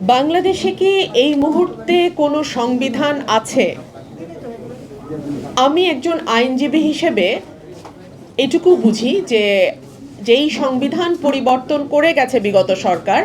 বাংলাদেশে কি এই মুহূর্তে কোনো সংবিধান আছে? আমি একজন আইনজীবী হিসেবে এটুকু বুঝি যে যেই সংবিধান পরিবর্তন করে গেছে বিগত সরকার,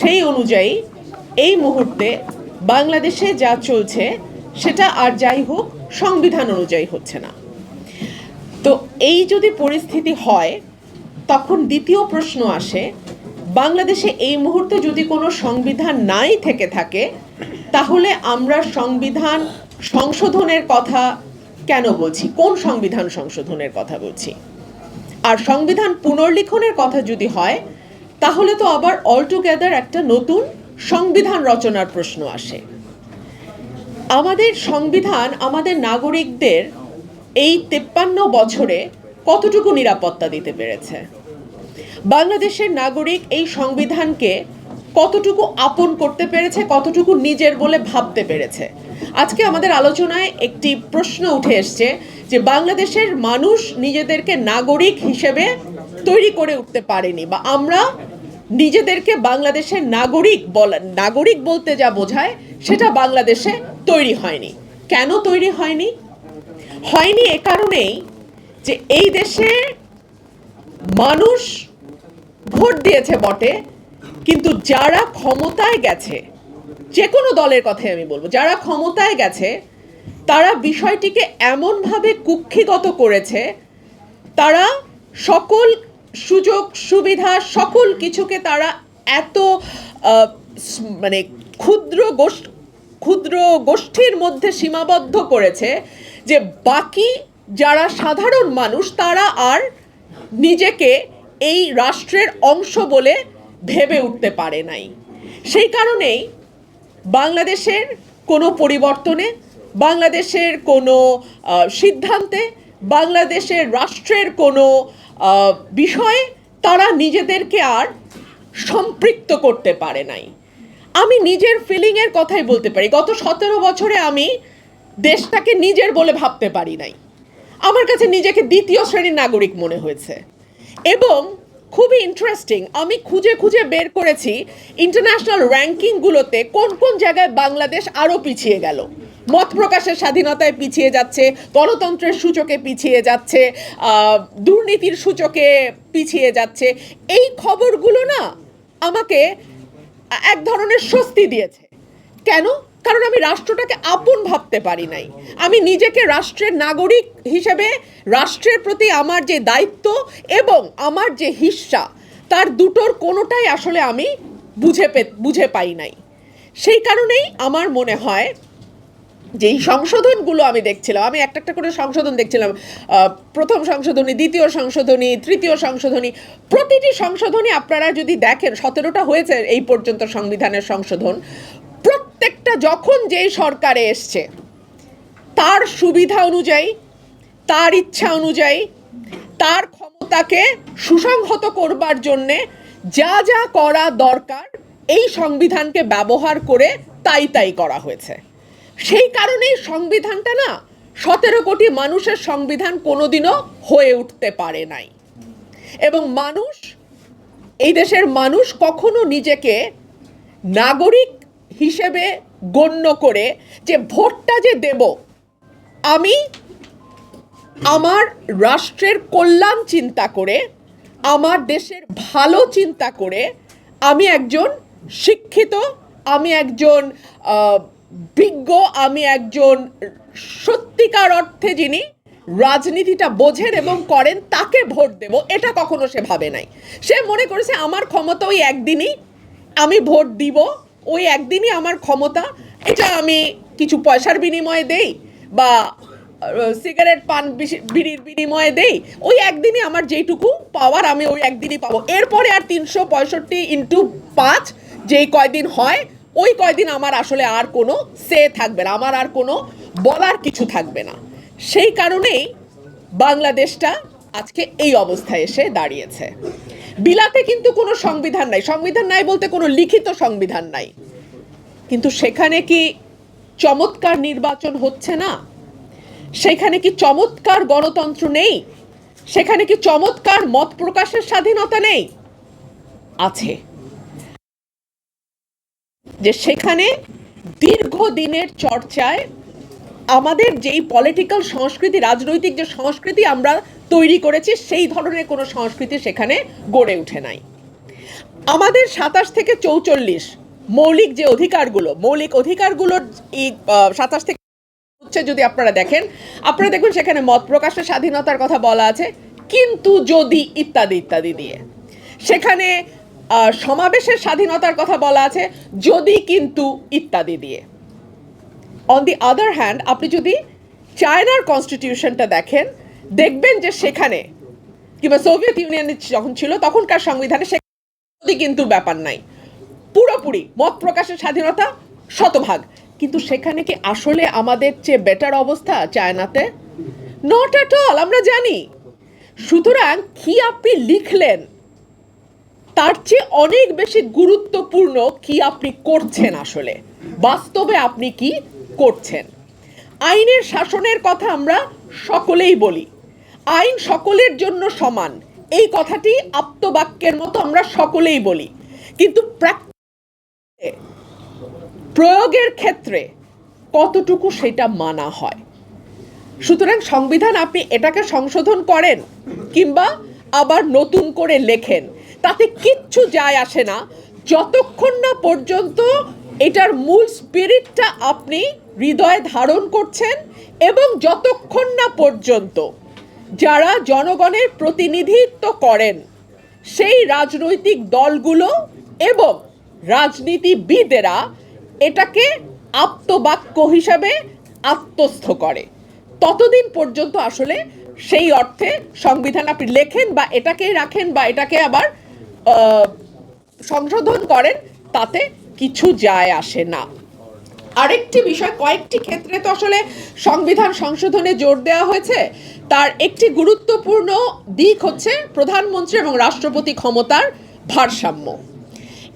সেই অনুযায়ী এই মুহূর্তে বাংলাদেশে যা চলছে, সেটা আর যাই হোক, সংবিধান অনুযায়ী হচ্ছে না। তো এই যদি পরিস্থিতি হয়, তখন দ্বিতীয় প্রশ্ন আসে বাংলাদেশে এই মুহূর্তে যদি কোনো সংবিধান নাই থেকে থাকে, তাহলে আমরা সংবিধান সংশোধনের কথা কেন বলছি? কোন সংবিধান সংশোধনের কথা বলছি? আর সংবিধান পুনর্লিখনের কথা যদি হয়, তাহলে তো আবার অলটুগেদার একটা নতুন সংবিধান রচনার প্রশ্ন আসে। আমাদের সংবিধান, আমাদের নাগরিকদের এই তেপ্পান্ন বছরে কতটুকু নিরাপত্তা দিতে পেরেছে? বাংলাদেশের নাগরিক এই সংবিধানকে কতটুকু আপন করতে পেরেছে, কতটুকু নিজের বলে ভাবতে পেরেছে? আজকে আমাদের আলোচনায় একটি প্রশ্ন উঠে এসছে যে, বাংলাদেশের মানুষ নিজেদেরকে নাগরিক হিসেবে তৈরি করে উঠতে পারেনি বা আমরা নিজেদেরকে বাংলাদেশের নাগরিক বলা, নাগরিক বলতে যা বোঝায়, সেটা বাংলাদেশে তৈরি হয়নি। কেন তৈরি হয়নি? হয়নি এ কারণেই যে, এই দেশের মানুষ ভোট দিয়েছে বটে, কিন্তু যারা ক্ষমতায় গেছে, যে কোনো দলের কথাই আমি বলব, যারা ক্ষমতায় গেছে, তারা বিষয়টিকে এমনভাবে কুক্ষিগত করেছে, তারা সকল সুযোগ, সুবিধা, সকল কিছুকে তারা এত মানে ক্ষুদ্র গোষ্ঠ, ক্ষুদ্র গোষ্ঠীর মধ্যে সীমাবদ্ধ করেছে যে বাকি যারা সাধারণ মানুষ, তারা আর নিজেকে এই রাষ্ট্রের অংশ বলে ভেবে উঠতে পারে নাই। সেই কারণেই বাংলাদেশের কোনো পরিবর্তনে, বাংলাদেশের কোনো সিদ্ধান্তে, বাংলাদেশের রাষ্ট্রের কোনো বিষয়ে তারা নিজেদেরকে আর সম্পৃক্ত করতে পারে নাই। আমি নিজের ফিলিংয়ের কথাই বলতে পারি। গত সতেরো বছরে আমি দেশটাকে নিজের বলে ভাবতে পারি নাই। আমার কাছে নিজেকে দ্বিতীয় শ্রেণির নাগরিক মনে হয়েছে। এবং খুবই ইন্টারেস্টিং আমি খুঁজে খুঁজে বের করেছি ইন্টারন্যাশনাল র্যাঙ্কিংগুলোতে কোন কোন জায়গায় বাংলাদেশ আরও পিছিয়ে গেল। মত প্রকাশের স্বাধীনতায় পিছিয়ে যাচ্ছে, গণতন্ত্রের সূচকে পিছিয়ে যাচ্ছে দুর্নীতির সূচকে পিছিয়ে যাচ্ছে। এই খবরগুলো না আমাকে এক ধরনের স্বস্তি দিয়েছে। কেন? কারণ আমি রাষ্ট্রটাকে আপন ভাবতে পারি নাই। আমি নিজেকে রাষ্ট্রের নাগরিক হিসেবে, রাষ্ট্রের প্রতি আমার যে দায়িত্ব এবং আমার যে হিস্সা, তার দুটোর কোনোটাই আসলে আমি বুঝে পে, বুঝে পাই নাই। সেই কারণেই আমার মনে হয় যে এই সংশোধনগুলো আমি দেখছিলাম, আমি একটা একটা করে সংশোধন দেখছিলাম প্রথম সংশোধনী, দ্বিতীয় সংশোধনী, তৃতীয় সংশোধনী, প্রতিটি সংশোধনী আপনারা যদি দেখেন, সতেরোটা হয়েছে এই পর্যন্ত সংবিধানের সংশোধন। প্রত্যেকটা যখন যেই সরকারে এসছে, তার সুবিধা অনুযায়ী, তার ইচ্ছা অনুযায়ী, তার ক্ষমতাকে সুসংহত করবার জন্যে যা যা করা দরকার, এই সংবিধানকে ব্যবহার করে তাই তাই করা হয়েছে। সেই কারণেই সংবিধানটা না, সতেরো কোটি মানুষের সংবিধান কোনোদিনও হয়ে উঠতে পারে নাই। এবং মানুষ, এই দেশের মানুষ কখনো নিজেকে নাগরিক হিসেবে গণ্য করে যে ভোটটা যে দেব, আমি আমার রাষ্ট্রের কল্যাণ চিন্তা করে, আমার দেশের ভালো চিন্তা করে, আমি একজন শিক্ষিত, আমি একজন বিজ্ঞ, আমি একজন সত্যিকার অর্থে যিনি রাজনীতিটা বোঝেন এবং করেন তাকে ভোট দেব, এটা কখনো সে ভাবে নাই। সে মনে করেছে, আমার ক্ষমতা ওই একদিনই আমি ভোট দিব। ওই একদিনই আমার ক্ষমতা, এটা আমি কিছু পয়সার বিনিময়ে দেই বা সিগারেট পান বিড়ির বিনিময়ে দেই, ওই একদিনই আমার যেইটুকু পাওয়ার আমি ওই একদিনই পাবো। এরপরে আর তিনশো পঁয়ষট্টি ইন্টু পাঁচ যেই কয়দিন হয়, ওই কয়দিন আমার আসলে আর কোনো সে থাকবে না, আমার আর কোনো বলার কিছু থাকবে না। সেই কারণেই বাংলাদেশটা আজকে এই অবস্থায় এসে দাঁড়িয়েছে। বিলাতে কিন্তু কোনো সংবিধান নাই। সংবিধান নাই বলতে কোনো লিখিত সংবিধান নাই। কিন্তু সেখানে কি চমৎকার নির্বাচন হচ্ছে না? সেখানে কি চমৎকার গণতন্ত্র নেই? সেখানে কি চমৎকার মত প্রকাশের স্বাধীনতা নেই? আছে। যে সেখানে দীর্ঘদিনের চর্চায় আমাদের যেই পলিটিক্যাল সংস্কৃতি, রাজনৈতিক যে সংস্কৃতি আমরা তৈরি করেছি, সেই ধরনের কোনো সংস্কৃতি সেখানে গড়ে ওঠে নাই। আমাদের সাতাশ থেকে চৌচল্লিশ মৌলিক যে অধিকারগুলো, মৌলিক অধিকারগুলোর এই সাতাশ থেকে হচ্ছে যদি আপনারা দেখেন, আপনারা দেখবেন সেখানে মত প্রকাশের স্বাধীনতার কথা বলা আছে, কিন্তু যদি ইত্যাদি ইত্যাদি দিয়ে। সেখানে সমাবেশের স্বাধীনতার কথা বলা আছে, যদি কিন্তু ইত্যাদি দিয়ে। অন দি আদার হ্যান্ড আপনি যদি চায়নার কনস্টিটিউশনটা দেখেন, দেখবেন যে সেখানে কিংবা সোভিয়েত ইউনিয়ন যখন ছিল, তখনকার সংবিধানে সেখানে কিন্তু ব্যাপার নাই। পুরোপুরি মত প্রকাশের স্বাধীনতা শতভাগ। কিন্তু সেখানে কি আসলে আমাদের চেয়ে বেটার অবস্থা চায়নাতে নট অ্যাট অল আমরা জানি। সুতরাং কি আপনি লিখলেন? তার চেয়ে অনেক বেশি গুরুত্বপূর্ণ কি আপনি করছেন আসলে? বাস্তবে আপনি কি করছেন। আইনের শাসনের কথা আমরা সকলেই বলি। আইন সকলের জন্য সমান। এই কথাটি আপ্তবাক্যের মতো আমরা সকলেই বলি। কিন্তু প্রয়োগের ক্ষেত্রে কতটুকু সেটা মানা হয়? সুতরাং সংবিধান আপনি এটাকে সংশোধন করেন কিংবা আবার নতুন করে লেখেন, তাতে কিচ্ছু যায় আসে না। যতক্ষণ না পর্যন্ত এটার মূল স্পিরিটটা আপনি হৃদয়ে ধারণ করছেন এবং যতক্ষণ না পর্যন্ত যারা জনগণের প্রতিনিধিত্ব করেন, সেই রাজনৈতিক দলগুলো এবং রাজনীতিবিদেরা এটাকে আপ্তবাক্য হিসাবে আত্মস্থ করে। ততদিন পর্যন্ত আসলে সেই অর্থে সংবিধান আপনি লেখেন বা এটাকে রাখেন বা এটাকে আবার সংশোধন করেন, তাতে কিছু যায় আসে না। আরেকটি বিষয়, কয়েকটি ক্ষেত্রে তো আসলে সংবিধান সংশোধনে জোর দেওয়া হয়েছে। তার একটি গুরুত্বপূর্ণ দিক হচ্ছে প্রধানমন্ত্রী এবং রাষ্ট্রপতি ক্ষমতার ভারসাম্য।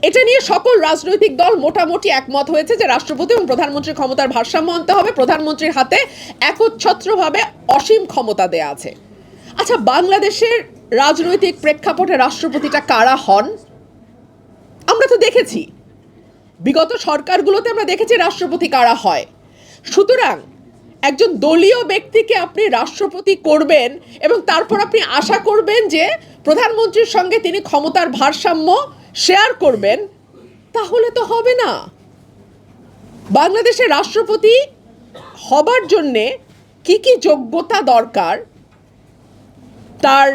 এটা নিয়ে সকল রাজনৈতিক দল মোটামুটি একমত হয়েছে যে রাষ্ট্রপতি এবং প্রধানমন্ত্রীর ক্ষমতার ভারসাম্য আনতে হবে। প্রধানমন্ত্রীর হাতে একচ্ছত্রভাবে অসীম ক্ষমতা দেয়া আছে। আচ্ছা বাংলাদেশের রাজনৈতিক প্রেক্ষাপটে রাষ্ট্রপতিটা কারা হন? আমরা তো দেখেছি। বিগত সরকারগুলোতে আমরা দেখেছি রাষ্ট্রপতি কারা হয়। সুতরাং একজন দলীয় ব্যক্তিকে আপনি রাষ্ট্রপতি করবেন এবং তারপর আপনি আশা করবেন যে প্রধানমন্ত্রীর সঙ্গে তিনি ক্ষমতার ভারসাম্য শেয়ার করবেন, তাহলে তো হবে না। বাংলাদেশের রাষ্ট্রপতি হবার জন্যে কি কি যোগ্যতা দরকার, তার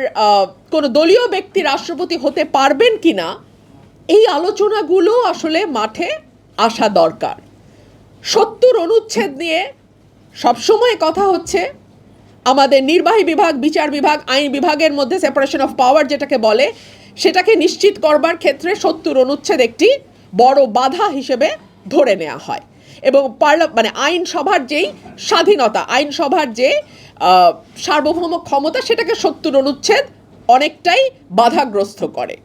কোনো দলীয় ব্যক্তি রাষ্ট্রপতি হতে পারবেন কি না এই আলোচনাগুলো আসলে মাঠে আসা দরকার। সত্তর অনুচ্ছেদ নিয়ে সবসময় কথা হচ্ছে। আমাদের নির্বাহী বিভাগ, বিচার বিভাগ, আইন বিভাগের মধ্যে সেপারেশন অফ পাওয়ার যেটাকে বলে, সেটাকে নিশ্চিত করবার ক্ষেত্রে সত্তর অনুচ্ছেদ একটি বড় বাধা হিসেবে ধরে নেওয়া হয়। এবং পার্লা মানে আইনসভার যেই স্বাধীনতা আইনসভার যে সার্বভৌম ক্ষমতা, সেটাকে সত্তর অনুচ্ছেদ অনেকটাই বাধাগ্রস্ত করে।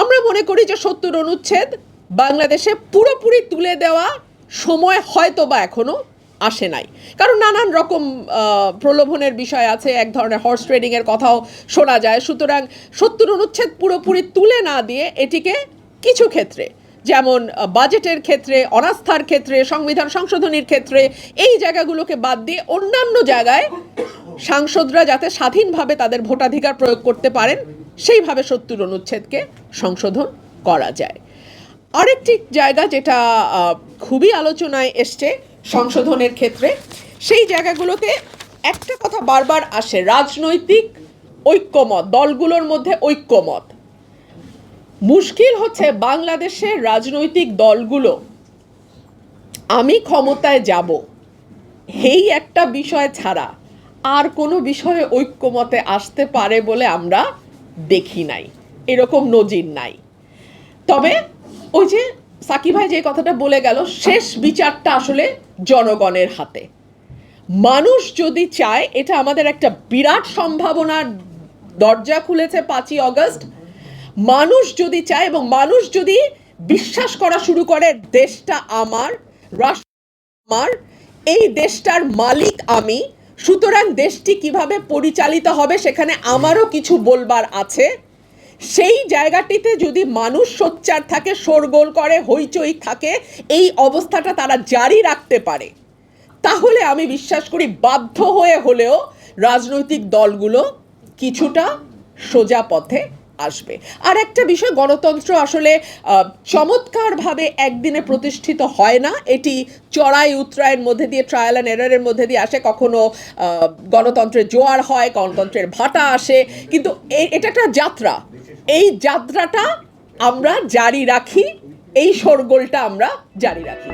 আমরা মনে করি যে সত্তর অনুচ্ছেদ বাংলাদেশে পুরোপুরি তুলে দেওয়া সময় হয়তো বা এখনও আসে নাই। কারণ নানান রকম প্রলোভনের বিষয় আছে, এক ধরনের হর্স ট্রেডিংয়ের কথাও শোনা যায়। সুতরাং সত্তর অনুচ্ছেদ পুরোপুরি তুলে না দিয়ে এটিকে কিছু ক্ষেত্রে যেমন বাজেটের ক্ষেত্রে, অনাস্থার ক্ষেত্রে, সংবিধান সংশোধনীর ক্ষেত্রে, এই জায়গাগুলোকে বাদ দিয়ে অন্যান্য জায়গায় সাংসদরা যাতে স্বাধীনভাবে তাদের ভোটাধিকার প্রয়োগ করতে পারেন, সেইভাবে সত্তর অনুচ্ছেদকে সংশোধন করা যায়। আরেকটি জায়গা যেটা খুবই আলোচনায় এসছে সংশোধনের ক্ষেত্রে, সেই জায়গাগুলোতে একটা কথা বারবার আসে, রাজনৈতিক ঐক্যমত, দলগুলোর মধ্যে ঐক্যমত। মুশকিল হচ্ছে বাংলাদেশের রাজনৈতিক দলগুলো। আমি ক্ষমতায় যাব। এই একটা বিষয় ছাড়া আর কোনো বিষয়ে ঐক্যমতে আসতে পারে বলে আমরা দেখি নাই। এরকম নজির নাই। তবে ওই যে সাকি ভাই যে কথাটা বলে গেল, শেষ বিচারটা আসলে জনগণের হাতে। মানুষ যদি চায়, এটা আমাদের একটা বিরাট সম্ভাবনার দরজা খুলেছে পাঁচই অগস্ট মানুষ যদি চায় এবং মানুষ যদি বিশ্বাস করা শুরু করে, দেশটা আমার, রাষ্ট্র আমার, এই দেশটার মালিক আমি, সুতরাং দেশটি কীভাবে পরিচালিত হবে সেখানে আমারও কিছু বলবার আছে। সেই জায়গাটিতে যদি মানুষ সোচ্চার থাকে, শোরগোল করে, হইচই থাকে, এই অবস্থাটা তারা জারি রাখতে পারে। তাহলে আমি বিশ্বাস করি বাধ্য হয়ে হলেও রাজনৈতিক দলগুলো কিছুটা সোজা পথে আসবে। আর একটা বিষয়, গণতন্ত্র আসলে চমৎকারভাবে একদিনে প্রতিষ্ঠিত হয় না। এটি চড়াই উত্তরায়ের মধ্যে দিয়ে ট্রায়াল অ্যান্ড এরারের মধ্যে দিয়ে আসে। কখনো গণতন্ত্রের জোয়ার হয়, গণতন্ত্রের ভাটা আসে। কিন্তু এটা একটা যাত্রা। এই যাত্রাটা আমরা জারি রাখি, এই শোরগোলটা আমরা জারি রাখি।